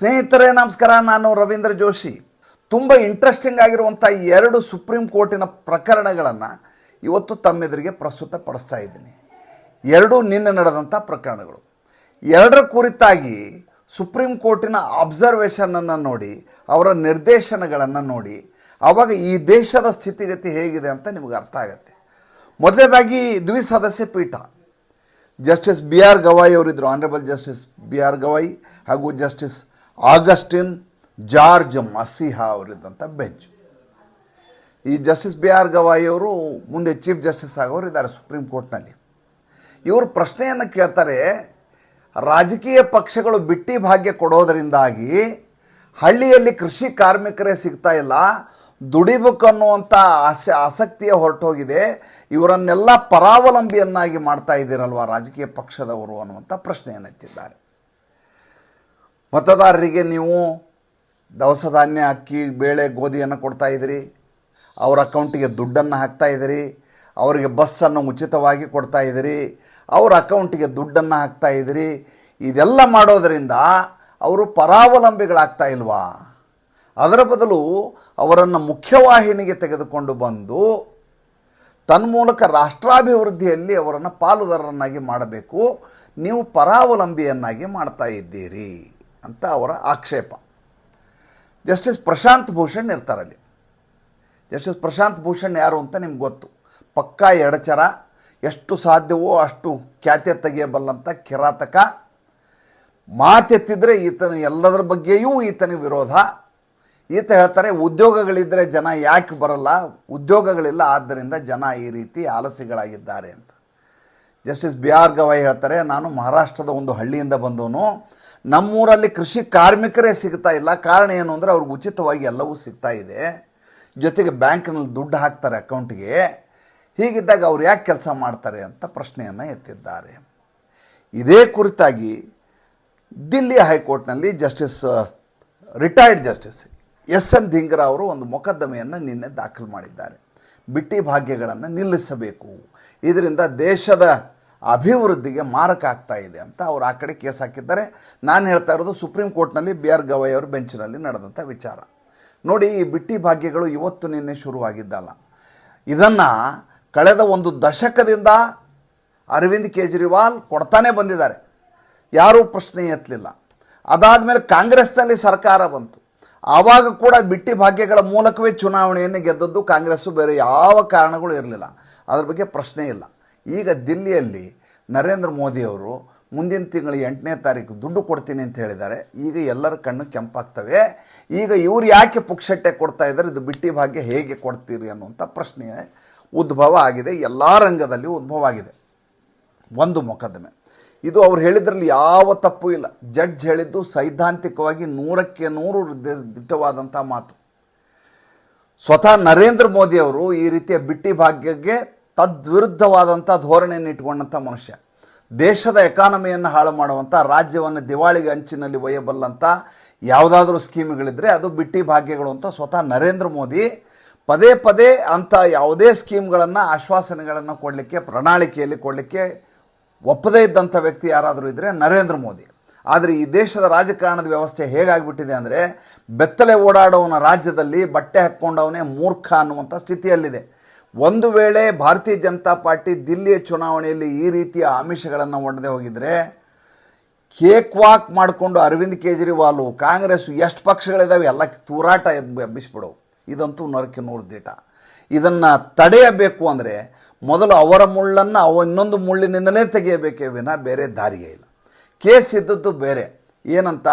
ಸ್ನೇಹಿತರೇ, ನಮಸ್ಕಾರ. ನಾನು ರವೀಂದ್ರ ಜೋಶಿ. ತುಂಬ ಇಂಟ್ರೆಸ್ಟಿಂಗ್ ಆಗಿರುವಂಥ ಎರಡು ಸುಪ್ರೀಂ ಕೋರ್ಟಿನ ಪ್ರಕರಣಗಳನ್ನು ಇವತ್ತು ತಮ್ಮೆದುರಿಗೆ ಪ್ರಸ್ತುತಪಡಿಸ್ತಾ ಇದ್ದೀನಿ. ಎರಡೂ ನಿನ್ನೆ ನಡೆದಂಥ ಪ್ರಕರಣಗಳು. ಎರಡರ ಕುರಿತಾಗಿ ಸುಪ್ರೀಂ ಕೋರ್ಟಿನ ಅಬ್ಸರ್ವೇಷನನ್ನು ನೋಡಿ, ಅವರ ನಿರ್ದೇಶನಗಳನ್ನು ನೋಡಿ ಆವಾಗ ಈ ದೇಶದ ಸ್ಥಿತಿಗತಿ ಹೇಗಿದೆ ಅಂತ ನಿಮಗೆ ಅರ್ಥ ಆಗುತ್ತೆ. ಮೊದಲನೇದಾಗಿ ದ್ವಿಸದಸ್ಯ ಪೀಠ. ಜಸ್ಟಿಸ್ ಬಿ ಆರ್ ಗವಾಯಿ ಅವರಿದ್ದರು honourable justice B R Gavai ಹಾಗೂ ಜಸ್ಟಿಸ್ ಆಗಸ್ಟಿನ್ ಜಾರ್ಜ್ ಮಸಿಹಾ ಅವರಿದ್ದಂಥ ಬೆಂಚ್. ಈ ಜಸ್ಟಿಸ್ ಬಿ ಆರ್ ಗವಾಯಿ ಅವರು ಮುಂದೆ ಚೀಫ್ ಜಸ್ಟಿಸ್ ಆಗೋರು ಇದ್ದಾರೆ ಸುಪ್ರೀಂ ಕೋರ್ಟ್ನಲ್ಲಿ. ಇವರು ಪ್ರಶ್ನೆಯನ್ನು ಕೇಳ್ತಾರೆ, ರಾಜಕೀಯ ಪಕ್ಷಗಳು ಬಿಟ್ಟಿ ಭಾಗ್ಯ ಕೊಡೋದರಿಂದಾಗಿ ಹಳ್ಳಿಯಲ್ಲಿ ಕೃಷಿ ಕಾರ್ಮಿಕರೇ ಸಿಗ್ತಾ ಇಲ್ಲ, ದುಡಿಬೇಕು ಅನ್ನುವಂಥ ಆಸೆ, ಆಸಕ್ತಿಯ ಹೊರಟೋಗಿದೆ, ಇವರನ್ನೆಲ್ಲ ಪರಾವಲಂಬಿಯನ್ನಾಗಿ ಮಾಡ್ತಾ ಇದ್ದೀರಲ್ವ ರಾಜಕೀಯ ಪಕ್ಷದವರು ಅನ್ನುವಂಥ ಪ್ರಶ್ನೆಯನ್ನು ಎತ್ತಿದ್ದಾರೆ. ಮತದಾರರಿಗೆ ನೀವು ದವಸ ಧಾನ್ಯ ಅಕ್ಕಿ, ಬೇಳೆ, ಗೋಧಿಯನ್ನು ಕೊಡ್ತಾ ಇದ್ದೀರಿ. ಅವ್ರ ಅಕೌಂಟಿಗೆ ದುಡ್ಡನ್ನು ಹಾಕ್ತಾ ಇದ್ದೀರಿ. ಅವರಿಗೆ ಬಸ್ಸನ್ನು ಉಚಿತವಾಗಿ ಕೊಡ್ತಾ ಇದ್ದೀರಿ. ಅವ್ರ ಅಕೌಂಟಿಗೆ ದುಡ್ಡನ್ನು ಹಾಕ್ತಾ ಇದ್ದೀರಿ. ಇದೆಲ್ಲ ಮಾಡೋದರಿಂದ ಅವರು ಪರಾವಲಂಬಿಗಳಾಗ್ತಾ ಇಲ್ವಾ? ಅದರ ಬದಲು ಅವರನ್ನು ಮುಖ್ಯವಾಹಿನಿಗೆ ತೆಗೆದುಕೊಂಡು ಬಂದು ತನ್ಮೂಲಕ ರಾಷ್ಟ್ರಾಭಿವೃದ್ಧಿಯಲ್ಲಿ ಅವರನ್ನು ಪಾಲುದಾರರನ್ನಾಗಿ ಮಾಡಬೇಕು. ನೀವು ಪರಾವಲಂಬಿಯನ್ನಾಗಿ ಮಾಡ್ತಾ ಇದ್ದೀರಿ. ಅಂತ ಅವರ ಆಕ್ಷೇಪ. ಜಸ್ಟಿಸ್ ಪ್ರಶಾಂತ್ ಭೂಷಣ್ ಇರ್ತಾರಲ್ಲಿ ಜಸ್ಟಿಸ್ ಪ್ರಶಾಂತ್ ಭೂಷಣ್ ಯಾರು ಅಂತ ನಿಮ್ಗೆ ಗೊತ್ತು. ಪಕ್ಕಾ ಎಡಚರ, ಎಷ್ಟು ಸಾಧ್ಯವೋ ಅಷ್ಟು ಖ್ಯಾತೆ ತೆಗೆಯಬಲ್ಲಂಥ ಕಿರಾತಕ. ಮಾತೆತ್ತಿದ್ರೆ ಈತನ ಎಲ್ಲದರ ಬಗ್ಗೆಯೂ ಈತನ ವಿರೋಧ. ಈತ ಹೇಳ್ತಾರೆ ಉದ್ಯೋಗಗಳಿದ್ದರೆ ಜನ ಯಾಕೆ ಬರಲ್ಲ? ಉದ್ಯೋಗಗಳಿಲ್ಲ, ಆದ್ದರಿಂದ ಜನ ಈ ರೀತಿ ಆಲಸಿಗಳಾಗಿದ್ದಾರೆ ಅಂತ. ಜಸ್ಟಿಸ್ ಬಿ ಆರ್ ಗವಾಯಿ ಹೇಳ್ತಾರೆ, ನಾನು ಮಹಾರಾಷ್ಟ್ರದ ಒಂದು ಹಳ್ಳಿಯಿಂದ ಬಂದವನು. ನಮ್ಮೂರಲ್ಲಿ ಕೃಷಿ ಕಾರ್ಮಿಕರೇ ಸಿಗ್ತಾ ಇಲ್ಲ. ಕಾರಣ ಏನು ಅಂದರೆ ಅವ್ರಿಗೆ ಉಚಿತವಾಗಿ ಎಲ್ಲವೂ ಸಿಗ್ತಾ ಇದೆ. ಜೊತೆಗೆ ಬ್ಯಾಂಕ್ನಲ್ಲಿ ದುಡ್ಡು ಹಾಕ್ತಾರೆ ಅಕೌಂಟ್ಗೆ. ಹೀಗಿದ್ದಾಗ ಅವ್ರು ಯಾಕೆ ಕೆಲಸ ಮಾಡ್ತಾರೆ ಅಂತ ಪ್ರಶ್ನೆಯನ್ನು ಎತ್ತಿದ್ದಾರೆ. ಇದೇ ಕುರಿತಾಗಿ ದಿಲ್ಲಿ ಹೈಕೋರ್ಟ್ನಲ್ಲಿ justice retired justice S N Dhingra ಅವರು ಒಂದು ಮೊಕದ್ದಮೆಯನ್ನು ನಿನ್ನೆ ದಾಖಲು ಮಾಡಿದ್ದಾರೆ. ಬಿಟ್ಟಿ ಭಾಗ್ಯಗಳನ್ನು ನಿಲ್ಲಿಸಬೇಕು. ಇದರಿಂದ ದೇಶದ ಅಭಿವೃದ್ಧಿಗೆ ಮಾರಕ ಆಗ್ತಾ ಇದೆ ಅಂತ ಅವರು ಆ ಕಡೆ ಕೇಸ್ ಹಾಕಿದ್ದಾರೆ. ನಾನು ಹೇಳ್ತಾ ಇರೋದು ಸುಪ್ರೀಂ ಕೋರ್ಟ್ನಲ್ಲಿ ಬಿ ಆರ್ ಗವಾಯ್ ಅವರ ಬೆಂಚಿನಲ್ಲಿ ನಡೆದಂಥ ವಿಚಾರ. ನೋಡಿ, ಈ ಬಿಟ್ಟಿ ಭಾಗ್ಯಗಳು ಇವತ್ತು ನಿನ್ನೆ ಶುರುವಾಗಿದ್ದಲ್ಲ. ಇದನ್ನು ಕಳೆದ ಒಂದು ದಶಕದಿಂದ ಅರವಿಂದ್ ಕೇಜ್ರಿವಾಲ್ ಕೊಡ್ತಾನೆ ಬಂದಿದ್ದಾರೆ. ಯಾರೂ ಪ್ರಶ್ನೆ ಎತ್ತಲಿಲ್ಲ. ಅದಾದಮೇಲೆ ಕಾಂಗ್ರೆಸ್ನಲ್ಲಿ ಸರ್ಕಾರ ಬಂತು. ಆವಾಗ ಕೂಡ ಬಿಟ್ಟಿ ಭಾಗ್ಯಗಳ ಮೂಲಕವೇ ಚುನಾವಣೆಯನ್ನು ಗೆದ್ದದ್ದು ಕಾಂಗ್ರೆಸ್ಸು, ಬೇರೆ ಯಾವ ಕಾರಣಗಳು ಇರಲಿಲ್ಲ. ಅದ್ರ ಬಗ್ಗೆ ಪ್ರಶ್ನೆ ಇಲ್ಲ. ಈಗ ದಿಲ್ಲಿಯಲ್ಲಿ ನರೇಂದ್ರ ಮೋದಿಯವರು ಮುಂದಿನ ತಿಂಗಳು ಎಂಟನೇ ತಾರೀಕು ದುಡ್ಡು ಕೊಡ್ತೀನಿ ಅಂತ ಹೇಳಿದ್ದಾರೆ. ಈಗ ಎಲ್ಲರ ಕಣ್ಣು ಕೆಂಪಾಗ್ತವೆ. ಈಗ ಇವ್ರು ಯಾಕೆ ಪುಕ್ಷಟ್ಟೆ ಕೊಡ್ತಾ ಇದ್ದಾರೆ? ಇದು ಬಿಟ್ಟಿ ಭಾಗ್ಯ ಹೇಗೆ ಕೊಡ್ತೀರಿ ಅನ್ನುವಂಥ ಪ್ರಶ್ನೆ ಉದ್ಭವ ಆಗಿದೆ. ಎಲ್ಲ ರಂಗದಲ್ಲಿ ಉದ್ಭವ ಆಗಿದೆ. ಒಂದು ಮೊಕದ್ದಮೆ. ಇದು ಅವ್ರು ಹೇಳಿದ್ರಲ್ಲಿ ಯಾವ ತಪ್ಪು ಇಲ್ಲ. ಜಡ್ಜ್ ಹೇಳಿದ್ದು ಸೈದ್ಧಾಂತಿಕವಾಗಿ ನೂರಕ್ಕೆ ನೂರು ದಿಟ್ಟವಾದಂಥ ಮಾತು. ಸ್ವತಃ ನರೇಂದ್ರ ಮೋದಿಯವರು ಈ ರೀತಿಯ ಬಿಟ್ಟಿ ಭಾಗ್ಯಕ್ಕೆ ತದ್ವಿರುದ್ಧವಾದಂಥ ಧೋರಣೆಯನ್ನು ಇಟ್ಕೊಂಡಂಥ ಮನುಷ್ಯ. ದೇಶದ ಎಕಾನಮಿಯನ್ನು ಹಾಳು ಮಾಡುವಂಥ ರಾಜ್ಯವನ್ನು ದಿವಾಳಿಗೆ ಅಂಚಿನಲ್ಲಿ ಒಯ್ಯಬಲ್ಲಂಥ ಯಾವುದಾದ್ರೂ ಸ್ಕೀಮ್ಗಳಿದ್ದರೆ ಅದು ಬಿಟ್ಟಿ ಭಾಗ್ಯಗಳು ಅಂತ ಸ್ವತಃ ನರೇಂದ್ರ ಮೋದಿ ಪದೇ ಪದೇ ಅಂಥ ಯಾವುದೇ ಸ್ಕೀಮ್ಗಳನ್ನು, ಆಶ್ವಾಸನೆಗಳನ್ನು ಕೊಡಲಿಕ್ಕೆ, ಪ್ರಣಾಳಿಕೆಯಲ್ಲಿ ಕೊಡಲಿಕ್ಕೆ ಒಪ್ಪದೇ ಇದ್ದಂಥ ವ್ಯಕ್ತಿ ಯಾರಾದರೂ ಇದ್ದರೆ ನರೇಂದ್ರ ಮೋದಿ. ಆದರೆ ಈ ದೇಶದ ರಾಜಕಾರಣದ ವ್ಯವಸ್ಥೆ ಹೇಗಾಗಿಬಿಟ್ಟಿದೆ ಅಂದರೆ ಬೆತ್ತಲೆ ಓಡಾಡೋವನ ರಾಜ್ಯದಲ್ಲಿ ಬಟ್ಟೆ ಹಾಕ್ಕೊಂಡವನೇ ಮೂರ್ಖ ಅನ್ನುವಂಥ ಸ್ಥಿತಿಯಲ್ಲಿದೆ. ಒಂದು ವೇಳೆ ಭಾರತೀಯ ಜನತಾ ಪಾರ್ಟಿ ದಿಲ್ಲಿಯ ಚುನಾವಣೆಯಲ್ಲಿ ಈ ರೀತಿಯ ಆಮಿಷಗಳನ್ನು ಒಡೆದೆ ಹೋಗಿದ್ರೆ ಕೇಕ್ ವಾಕ್ ಮಾಡಿಕೊಂಡು ಅರವಿಂದ್ ಕೇಜ್ರಿವಾಲು, ಕಾಂಗ್ರೆಸ್ ಎಷ್ಟು ಪಕ್ಷಗಳಿದ್ದಾವೆ ಎಲ್ಲ ತೂರಾಟ ಎದ್ದು ಎಬ್ಬಿಸ್ಬಿಡವು ಇದಂತೂ ನರಕ್ಕೆ ನೂರು ದೀಟ. ಇದನ್ನು ತಡೆಯಬೇಕು ಅಂದರೆ ಮೊದಲು ಅವರ ಮುಳ್ಳನ್ನು ಅವ ಇನ್ನೊಂದು ಮುಳ್ಳಿನಿಂದಲೇ ತೆಗೆಯಬೇಕೇ ವಿನ ಬೇರೆ ದಾರಿಯೇ ಇಲ್ಲ. ಕೇಸ್ ಇದ್ದದ್ದು ಬೇರೆ. ಏನಂತ?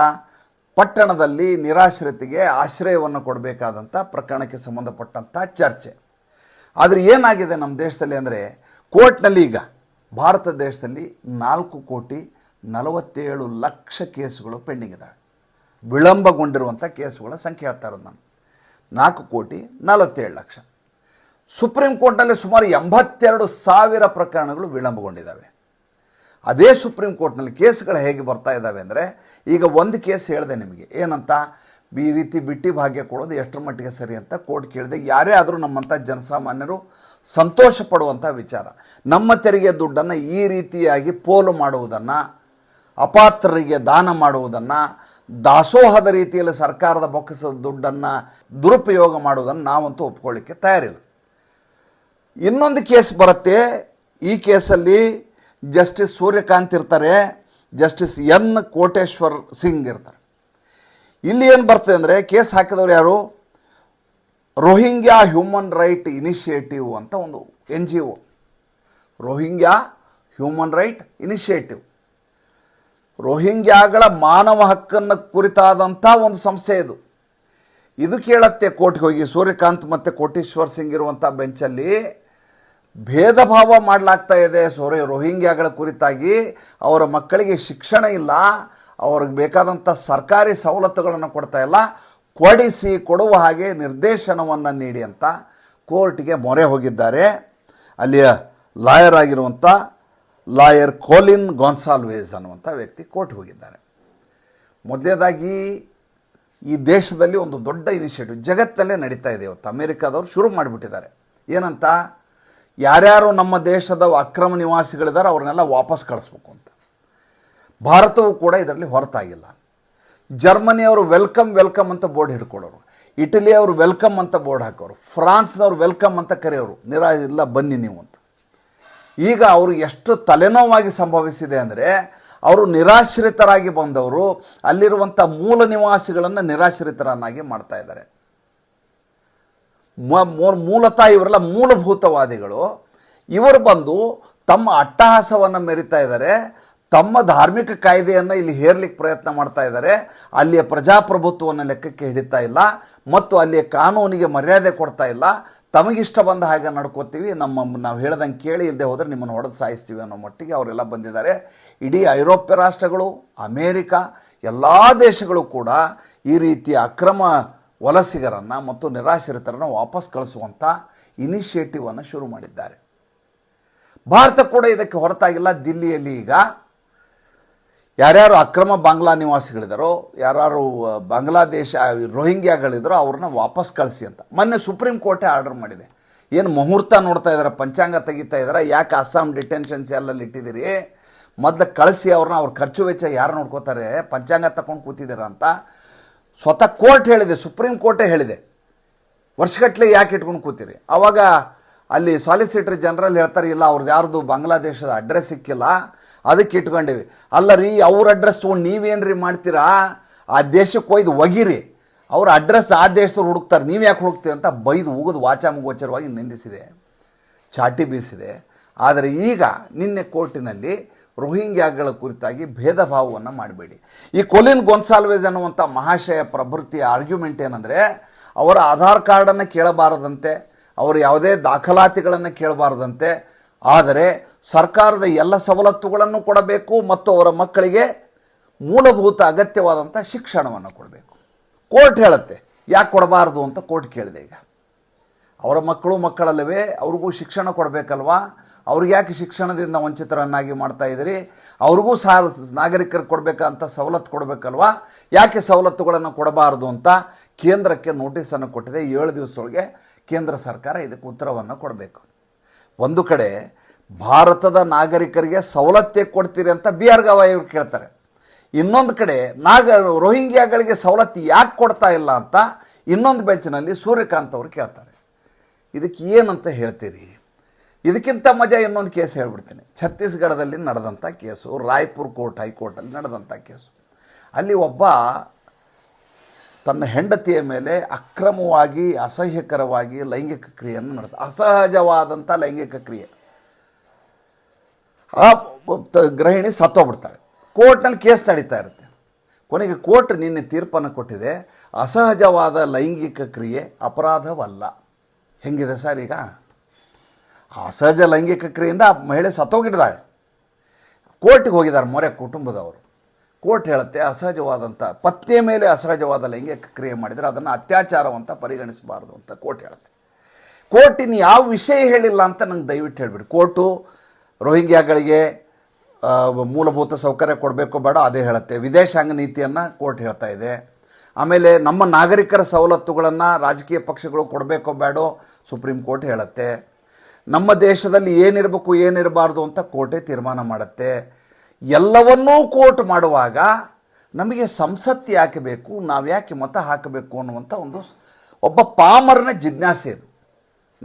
ಪಟ್ಟಣದಲ್ಲಿ ನಿರಾಶ್ರಿತಿಗೆ ಆಶ್ರಯವನ್ನು ಕೊಡಬೇಕಾದಂಥ ಪ್ರಕರಣಕ್ಕೆ ಸಂಬಂಧಪಟ್ಟಂಥ ಚರ್ಚೆ. ಆದರೆ ಏನಾಗಿದೆ ನಮ್ಮ ದೇಶದಲ್ಲಿ ಅಂದರೆ ಕೋರ್ಟ್ನಲ್ಲಿ ಈಗ, ಭಾರತ ದೇಶದಲ್ಲಿ ನಾಲ್ಕು ಕೋಟಿ ನಲವತ್ತೇಳು ಲಕ್ಷ ಕೇಸುಗಳು ಪೆಂಡಿಂಗ್ ಇದ್ದಾವೆ ವಿಳಂಬಗೊಂಡಿರುವಂಥ ಕೇಸುಗಳ ಸಂಖ್ಯೆ ಹೇಳ್ತಾ ಇರೋದು ನಾನು. ನಾಲ್ಕು ಕೋಟಿ ನಲವತ್ತೇಳು ಲಕ್ಷ. ಸುಪ್ರೀಂ ಕೋರ್ಟ್ನಲ್ಲಿ ಸುಮಾರು ಎಂಬತ್ತೆರಡು ಸಾವಿರ ಪ್ರಕರಣಗಳು ವಿಳಂಬಗೊಂಡಿದ್ದಾವೆ. ಅದೇ ಸುಪ್ರೀಂ ಕೋರ್ಟ್ನಲ್ಲಿ ಕೇಸ್ಗಳು ಹೇಗೆ ಬರ್ತಾ ಇದ್ದಾವೆ ಅಂದರೆ, ಈಗ ಒಂದು ಕೇಸ್ ಹೇಳಿದೆ ನಿಮಗೆ. ಏನಂತ? ಈ ರೀತಿ ಬಿಟ್ಟು ಭಾಗ್ಯ ಕೊಡೋದು ಎಷ್ಟರ ಮಟ್ಟಿಗೆ ಸರಿ ಅಂತ ಕೋರ್ಟ್ ಕೇಳಿದೆ. ಯಾರೇ ಆದರೂ ನಮ್ಮಂಥ ಜನಸಾಮಾನ್ಯರು ಸಂತೋಷ ಪಡುವಂಥ ವಿಚಾರ. ನಮ್ಮ ತೆರಿಗೆ ದುಡ್ಡನ್ನು ಈ ರೀತಿಯಾಗಿ ಪೋಲು ಮಾಡುವುದನ್ನು, ಅಪಾತ್ರರಿಗೆ ದಾನ ಮಾಡುವುದನ್ನು, ದಾಸೋಹದ ರೀತಿಯಲ್ಲಿ ಸರ್ಕಾರದ ಬೊಕ್ಕಸದ ದುಡ್ಡನ್ನು ದುರುಪಯೋಗ ಮಾಡುವುದನ್ನು ನಾವಂತೂ ಒಪ್ಕೊಳ್ಳಿಕ್ಕೆ ತಯಾರಿಲ್ಲ. ಇನ್ನೊಂದು ಕೇಸ್ ಬರುತ್ತೆ. ಈ ಕೇಸಲ್ಲಿ ಜಸ್ಟಿಸ್ ಸೂರ್ಯಕಾಂತ್ ಇರ್ತಾರೆ. ಜಸ್ಟಿಸ್ ಎನ್ ಕೋಟೇಶ್ವರ್ ಸಿಂಗ್ ಇರ್ತಾರೆ. ಇಲ್ಲಿ ಏನು ಬರ್ತದೆ ಅಂದರೆ ಕೇಸ್ ಹಾಕಿದವರು ಯಾರು? ರೋಹಿಂಗ್ಯಾ ಹ್ಯೂಮನ್ ರೈಟ್ ಇನಿಷಿಯೇಟಿವ್ ಅಂತ ಒಂದು N G O Rohingya human right initiative ರೋಹಿಂಗ್ಯಾಗಳ ಮಾನವ ಹಕ್ಕನ್ನು ಕುರಿತಾದಂಥ ಒಂದು ಸಂಸ್ಥೆ ಇದು. ಇದು ಕೇಳತ್ತೆ ಕೋರ್ಟ್ಗೆ ಹೋಗಿ. ಸೂರ್ಯಕಾಂತ್ ಮತ್ತು ಕೋಟೇಶ್ವರ್ ಸಿಂಗ್ ಇರುವಂಥ ಬೆಂಚಲ್ಲಿ ಭೇದ ಭಾವ ಮಾಡಲಾಗ್ತಾ ಇದೆ. ಸೋರೆ, ರೋಹಿಂಗ್ಯಾಗಳ ಕುರಿತಾಗಿ ಅವರ ಮಕ್ಕಳಿಗೆ ಶಿಕ್ಷಣ ಇಲ್ಲ. ಅವ್ರಿಗೆ ಬೇಕಾದಂಥ ಸರ್ಕಾರಿ ಸವಲತ್ತುಗಳನ್ನು ಕೊಡ್ತಾ ಇಲ್ಲ. ಕೊಡಿಸಿ ಕೊಡುವ ಹಾಗೆ ನಿರ್ದೇಶನವನ್ನು ನೀಡಿ ಅಂತ ಕೋರ್ಟ್ಗೆ ಮೊರೆ ಹೋಗಿದ್ದಾರೆ. ಅಲ್ಲಿಯ ಲಾಯರ್ ಆಗಿರುವಂಥ ಲಾಯರ್ ಕೋಲಿನ್ ಗಾನ್ಸಾಲ್ವೇಸ್ ಅನ್ನುವಂಥ ವ್ಯಕ್ತಿ ಕೋರ್ಟ್ ಹೋಗಿದ್ದಾರೆ. ಮೊದಲನೇದಾಗಿ ಈ ದೇಶದಲ್ಲಿ ಒಂದು ದೊಡ್ಡ ಇನಿಷಿಯೇಟಿವ್ ಜಗತ್ತಲ್ಲೇ ನಡೀತಾ ಇದೆ ಇವತ್ತು. ಅಮೇರಿಕಾದವರು ಶುರು ಮಾಡಿಬಿಟ್ಟಿದ್ದಾರೆ. ಏನಂತ? ಯಾರ್ಯಾರು ನಮ್ಮ ದೇಶದ ಅಕ್ರಮ ನಿವಾಸಿಗಳಿದ್ದಾರೆ ಅವ್ರನ್ನೆಲ್ಲ ವಾಪಸ್ ಕಳಿಸ್ಬೇಕು ಅಂತ. ಭಾರತವು ಕೂಡ ಇದರಲ್ಲಿ ಹೊರತಾಗಿಲ್ಲ. ಜರ್ಮನಿಯವರು ವೆಲ್ಕಮ್ ವೆಲ್ಕಮ್ ಅಂತ ಬೋರ್ಡ್ ಹಿಡ್ಕೊಳ್ಳೋರು. ಇಟಲಿಯವರು ವೆಲ್ಕಮ್ ಅಂತ ಬೋರ್ಡ್ ಹಾಕೋರು. ಫ್ರಾನ್ಸ್ನವ್ರು ವೆಲ್ಕಮ್ ಅಂತ ಕರೆಯೋರು. ನಿರಾ ಇಲ್ಲ, ಬನ್ನಿ ನೀವು ಅಂತ. ಈಗ ಅವರು ಎಷ್ಟು ತಲೆನೋವಾಗಿ ಸಂಭವಿಸಿದೆ ಅಂದರೆ ಅವರು ನಿರಾಶ್ರಿತರಾಗಿ ಬಂದವರು ಅಲ್ಲಿರುವಂಥ ಮೂಲ ನಿವಾಸಿಗಳನ್ನು ನಿರಾಶ್ರಿತರನ್ನಾಗಿ ಮಾಡ್ತಾ ಇದ್ದಾರೆ. ಮೂಲತಃ ಇವರೆಲ್ಲ ಮೂಲಭೂತವಾದಿಗಳು. ಇವರು ಬಂದು ತಮ್ಮ ಅಟ್ಟಹಾಸವನ್ನು ಮೆರಿತಾ ಇದ್ದಾರೆ. ತಮ್ಮ ಧಾರ್ಮಿಕ ಕಾಯ್ದೆಯನ್ನು ಇಲ್ಲಿ ಹೇರ್ಲಿಕ್ಕೆ ಪ್ರಯತ್ನ ಮಾಡ್ತಾ ಇದ್ದಾರೆ. ಅಲ್ಲಿಯ ಪ್ರಜಾಪ್ರಭುತ್ವವನ್ನು ಲೆಕ್ಕಕ್ಕೆ ಹಿಡಿತಾ ಇಲ್ಲ. ಮತ್ತು ಅಲ್ಲಿಯ ಕಾನೂನಿಗೆ ಮರ್ಯಾದೆ ಕೊಡ್ತಾ ಇಲ್ಲ. ತಮಗಿಷ್ಟ ಬಂದ ಹಾಗೆ ನಡ್ಕೋತೀವಿ. ನಮ್ಮ ನಾವು ಹೇಳ್ದಂಗೆ ಕೇಳಿ ಇಲ್ಲದೆ ಹೋದರೆ ನಿಮ್ಮನ್ನು ಹೊಡೆದು ಸಾಯಿಸ್ತೀವಿ ಅನ್ನೋ ಮಟ್ಟಿಗೆ ಅವರೆಲ್ಲ ಬಂದಿದ್ದಾರೆ. ಇಡೀ ಐರೋಪ್ಯ ರಾಷ್ಟ್ರಗಳು, ಅಮೇರಿಕಾ, ಎಲ್ಲ ದೇಶಗಳು ಕೂಡ ಈ ರೀತಿಯ ಅಕ್ರಮ ವಲಸಿಗರನ್ನು ಮತ್ತು ನಿರಾಶ್ರಿತರನ್ನು ವಾಪಸ್ ಕಳಿಸುವಂಥ ಇನಿಷಿಯೇಟಿವನ್ನು ಶುರು ಮಾಡಿದ್ದಾರೆ. ಭಾರತ ಕೂಡ ಇದಕ್ಕೆ ಹೊರತಾಗಿಲ್ಲ. ದಿಲ್ಲಿಯಲ್ಲಿ ಈಗ ಯಾರ್ಯಾರು ಅಕ್ರಮ ಬಾಂಗ್ಲಾ ನಿವಾಸಿಗಳಿದ್ದಾರೋ ಯಾರು ಬಾಂಗ್ಲಾದೇಶ ರೋಹಿಂಗ್ಯಾಗಳಿದ್ದಾರೋ ಅವ್ರನ್ನ ವಾಪಸ್ ಕಳಿಸಿ ಅಂತ. ಮೊನ್ನೆ ಸುಪ್ರೀಂ ಕೋರ್ಟೇ ಆರ್ಡರ್ ಮಾಡಿದೆ. ಏನು ಮುಹೂರ್ತ ನೋಡ್ತಾ ಇದ್ದಾರೆ ಪಂಚಾಂಗ ತೆಗಿತಾ ಇದ್ದಾರೆ ಯಾಕೆ ಅಸ್ಸಾಂ ಡಿಟೆನ್ಷನ್ ಸೆಲ್ಲಲ್ಲಿ ಇಟ್ಟಿದ್ದೀರಿ? ಮೊದಲು ಕಳಿಸಿ ಅವ್ರನ್ನ, ಅವ್ರ ಖರ್ಚು ವೆಚ್ಚ ಯಾರು ನೋಡ್ಕೋತಾರೆ? ಪಂಚಾಂಗ ತಗೊಂಡು ಕೂತಿದ್ದೀರ ಅಂತ ಸ್ವತಃ ಕೋರ್ಟ್ ಹೇಳಿದೆ, ಸುಪ್ರೀಂ ಕೋರ್ಟೇ ಹೇಳಿದೆ. ವರ್ಷಗಟ್ಟಲೆ ಯಾಕೆ ಇಟ್ಕೊಂಡು ಕೂತೀರಿ? ಆವಾಗ ಅಲ್ಲಿ ಸಾಲಿಸಿಟರ್ ಜನರಲ್ ಹೇಳ್ತಾರೆ, ಇಲ್ಲ ಅವ್ರದ್ದು ಯಾರ್ದು ಬಾಂಗ್ಲಾದೇಶದ ಅಡ್ರೆಸ್ ಸಿಕ್ಕಿಲ್ಲ, ಅದಕ್ಕೆ ಇಟ್ಕೊಂಡಿವಿ. ಅಲ್ಲ ರೀ, ಅವ್ರ ಅಡ್ರೆಸ್ ತೊಗೊಂಡು ನೀವೇನು ರೀ ಮಾಡ್ತೀರಾ? ಆ ದೇಶಕ್ಕೆ ಒಯ್ದು ಒಗಿರಿ. ಅವ್ರ ಅಡ್ರೆಸ್ ಆ ದೇಶದವ್ರು ಹುಡುಕ್ತಾರೆ, ನೀವು ಯಾಕೆ ಹುಡುಕ್ತೀವಿ ಅಂತ ಬೈದು ಉಗಿದು ವಾಚಾಮಗೋಚರವಾಗಿ ನಿಂದಿಸಿದೆ. ಚಾಟಿ ಬೀಸಿದೆ. ಆದರೆ ಈಗ ನಿನ್ನೆ ಕೋರ್ಟಿನಲ್ಲಿ ರೋಹಿಂಗ್ಯಾಗಳ ಕುರಿತಾಗಿ ಭೇದ ಭಾವವನ್ನು ಮಾಡಬೇಡಿ. ಈ ಕೊಲಿನ್ ಗೊನ್ಸಾಲ್ವೇಜ್ ಅನ್ನುವಂಥ ಮಹಾಶಯ ಪ್ರಭೃತಿಯ ಆರ್ಗ್ಯುಮೆಂಟ್ ಏನಂದರೆ, ಅವರ ಆಧಾರ್ ಕಾರ್ಡನ್ನು ಕೇಳಬಾರದಂತೆ ಅವರು ಯಾವುದೇ ದಾಖಲಾತಿಗಳನ್ನು ಕೇಳಬಾರದಂತೆ. ಆದರೆ ಸರ್ಕಾರದ ಎಲ್ಲ ಸವಲತ್ತುಗಳನ್ನು ಕೊಡಬೇಕು ಮತ್ತು ಅವರ ಮಕ್ಕಳಿಗೆ ಮೂಲಭೂತ ಅಗತ್ಯವಾದಂಥ ಶಿಕ್ಷಣವನ್ನು ಕೊಡಬೇಕು. ಕೋರ್ಟ್ ಹೇಳುತ್ತೆ, ಯಾಕೆ ಕೊಡಬಾರ್ದು ಅಂತ ಕೋರ್ಟ್ ಕೇಳಿದೆ ಈಗ. ಅವರ ಮಕ್ಕಳು ಮಕ್ಕಳಲ್ಲವೇ, ಅವ್ರಿಗೂ ಶಿಕ್ಷಣ ಕೊಡಬೇಕಲ್ವಾ? ಅವ್ರಿಗೆ ಯಾಕೆ ಶಿಕ್ಷಣದಿಂದ ವಂಚಿತರನ್ನಾಗಿ ಮಾಡ್ತಾ ಇದ್ದೀರಿ? ಅವ್ರಿಗೂ ಸಹ ನಾಗರಿಕರು ಕೊಡಬೇಕಂತ ಸವಲತ್ತು ಕೊಡಬೇಕಲ್ವಾ? ಯಾಕೆ ಸವಲತ್ತುಗಳನ್ನು ಕೊಡಬಾರ್ದು ಅಂತ ಕೇಂದ್ರಕ್ಕೆ ನೋಟಿಸನ್ನು ಕೊಟ್ಟಿದೆ. ಏಳು ದಿವಸದೊಳಗೆ ಕೇಂದ್ರ ಸರ್ಕಾರ ಇದಕ್ಕೆ ಉತ್ತರವನ್ನು ಕೊಡಬೇಕು. ಒಂದು ಕಡೆ ಭಾರತದ ನಾಗರಿಕರಿಗೆ ಸವಲತ್ತೇ ಕೊಡ್ತೀರಿ ಅಂತ ಬಿ ಆರ್ ಗವಾಯಿ ಇವ್ರು ಕೇಳ್ತಾರೆ. ಇನ್ನೊಂದು ಕಡೆ ನಾಗ, ರೋಹಿಂಗ್ಯಾಗಳಿಗೆ ಸವಲತ್ತು ಯಾಕೆ ಕೊಡ್ತಾ ಇಲ್ಲ ಅಂತ ಇನ್ನೊಂದು ಬೆಂಚಿನಲ್ಲಿ ಸೂರ್ಯಕಾಂತ್ ಅವರು ಕೇಳ್ತಾರೆ. ಇದಕ್ಕೆ ಏನಂತ ಹೇಳ್ತೀರಿ? ಇದಕ್ಕಿಂತ ಮಜಾ ಇನ್ನೊಂದು ಕೇಸ್ ಹೇಳ್ಬಿಡ್ತೀನಿ. ಛತ್ತೀಸ್ಗಢದಲ್ಲಿ ನಡೆದಂಥ ಕೇಸು, ರಾಯ್ಪುರ್ ಕೋರ್ಟ್ ಹೈಕೋರ್ಟಲ್ಲಿ ನಡೆದಂಥ ಕೇಸು. ಅಲ್ಲಿ ಒಬ್ಬ ತನ್ನ ಹೆಂಡತಿಯ ಮೇಲೆ ಅಕ್ರಮವಾಗಿ, ಅಸಹ್ಯಕರವಾಗಿ ಲೈಂಗಿಕ ಕ್ರಿಯೆಯನ್ನು ನಡೆಸ ಅಸಹಜವಾದಂಥ ಲೈಂಗಿಕ ಕ್ರಿಯೆ. ಆ ಗೃಹಿಣಿ ಸತ್ತೋಗ್ಬಿಡ್ತಾಳೆ ಕೋರ್ಟ್ನಲ್ಲಿ ಕೇಸ್ ನಡೀತಾ ಇರುತ್ತೆ. ಕೊನೆಗೆ ಕೋರ್ಟ್ ನಿನ್ನೆ ತೀರ್ಪನ್ನು ಕೊಟ್ಟಿದೆ. ಅಸಹಜವಾದ ಲೈಂಗಿಕ ಕ್ರಿಯೆ ಅಪರಾಧವಲ್ಲ. ಹೆಂಗಿದೆ ಸರ್ ಈಗ? ಅಸಹಜ ಲೈಂಗಿಕ ಕ್ರಿಯೆಯಿಂದ ಆ ಮಹಿಳೆ ಸತ್ತೋಗಿಡ್ದಾಳೆ ಕೋರ್ಟಿಗೆ ಹೋಗಿದ್ದಾರೆ ಮೊರೆ ಕುಟುಂಬದವರು. ಕೋರ್ಟ್ ಹೇಳುತ್ತೆ ಅಸಹಜವಾದಂಥ ಪತ್ನಿಯ ಮೇಲೆ ಅಸಹಜವಾದ ಲೈಂಗಿಕ ಕ್ರಿಯೆ ಮಾಡಿದರೆ ಅದನ್ನು ಅತ್ಯಾಚಾರವಂತ ಪರಿಗಣಿಸಬಾರ್ದು ಅಂತ ಕೋರ್ಟ್ ಹೇಳುತ್ತೆ. ಕೋರ್ಟ್ ಇನ್ನು ಯಾವ ವಿಷಯ ಹೇಳಿಲ್ಲ ಅಂತ ನಂಗೆ ದಯವಿಟ್ಟು ಹೇಳಿಬಿಡಿ. ಕೋರ್ಟು ರೋಹಿಂಗ್ಯಾಗಳಿಗೆ ಮೂಲಭೂತ ಸೌಕರ್ಯ ಕೊಡಬೇಕು ಬೇಡ, ಅದೇ ಹೇಳುತ್ತೆ. ವಿದೇಶಾಂಗ ನೀತಿಯನ್ನು ಕೋರ್ಟ್ ಹೇಳ್ತಾ ಇದೆ. ಆಮೇಲೆ ನಮ್ಮ ನಾಗರಿಕರ ಸವಲತ್ತುಗಳನ್ನು ರಾಜಕೀಯ ಪಕ್ಷಗಳು ಕೊಡಬೇಕೋ ಬೇಡೋ ಸುಪ್ರೀಂ ಕೋರ್ಟ್ ಹೇಳುತ್ತೆ. ನಮ್ಮ ದೇಶದಲ್ಲಿ ಏನಿರಬೇಕು ಏನಿರಬಾರ್ದು ಅಂತ ಕೋರ್ಟೇ ತೀರ್ಮಾನ ಮಾಡುತ್ತೆ. ಎಲ್ಲವನ್ನೂ ಕೋಟ್ ಮಾಡುವಾಗ ನಮಗೆ ಸಂಸತ್ತು ಯಾಕೆ ಬೇಕು, ನಾವು ಯಾಕೆ ಮತ ಹಾಕಬೇಕು ಅನ್ನುವಂಥ ಒಂದು ಒಬ್ಬ ಪಾಮರನ ಜಿಜ್ಞಾಸೆ ಇದು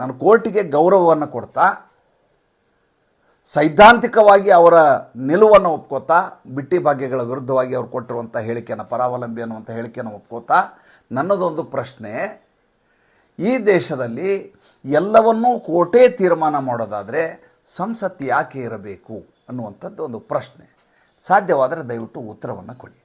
ನಾನು ಕೋರ್ಟಿಗೆ ಗೌರವವನ್ನು ಕೊಡ್ತಾ, ಸೈದ್ಧಾಂತಿಕವಾಗಿ ಅವರ ನಿಲುವನ್ನು ಒಪ್ಕೋತಾ, ಬಿಟ್ಟಿ ಭಾಗ್ಯಗಳ ವಿರುದ್ಧವಾಗಿ ಅವರು ಕೊಟ್ಟಿರುವಂಥ ಹೇಳಿಕೆಯನ್ನು ಪರಾವಲಂಬಿ ಅನ್ನುವಂಥ ಹೇಳಿಕೆಯನ್ನು ಒಪ್ಕೋತಾ, ನನ್ನದೊಂದು ಪ್ರಶ್ನೆ, ಈ ದೇಶದಲ್ಲಿ ಎಲ್ಲವನ್ನೂ ಕೋಟೆ ತೀರ್ಮಾನ ಮಾಡೋದಾದರೆ ಸಂಸತ್ತು ಯಾಕೆ ಇರಬೇಕು? ಅನ್ನುವಂಥದ್ದು ಒಂದು ಪ್ರಶ್ನೆ. ಸಾಧ್ಯವಾದರೆ ದಯವಿಟ್ಟು ಉತ್ತರವನ್ನು ಕೊಡಿ.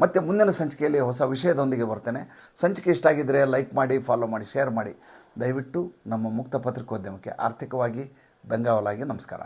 ಮತ್ತು ಮುಂದಿನ ಸಂಚಿಕೆಯಲ್ಲಿ ಹೊಸ ವಿಷಯದೊಂದಿಗೆ ಬರ್ತೇನೆ. ಸಂಚಿಕೆ ಇಷ್ಟ ಆಗಿದ್ದರೆ ಲೈಕ್ ಮಾಡಿ, ಫಾಲೋ ಮಾಡಿ, ಶೇರ್ ಮಾಡಿ. ದಯವಿಟ್ಟು ನಮ್ಮ ಮುಕ್ತ ಪತ್ರಿಕೋದ್ಯಮಕ್ಕೆ ಆರ್ಥಿಕವಾಗಿ ಬೆಂಗಾವಲಾಗಿ ನಮಸ್ಕಾರ.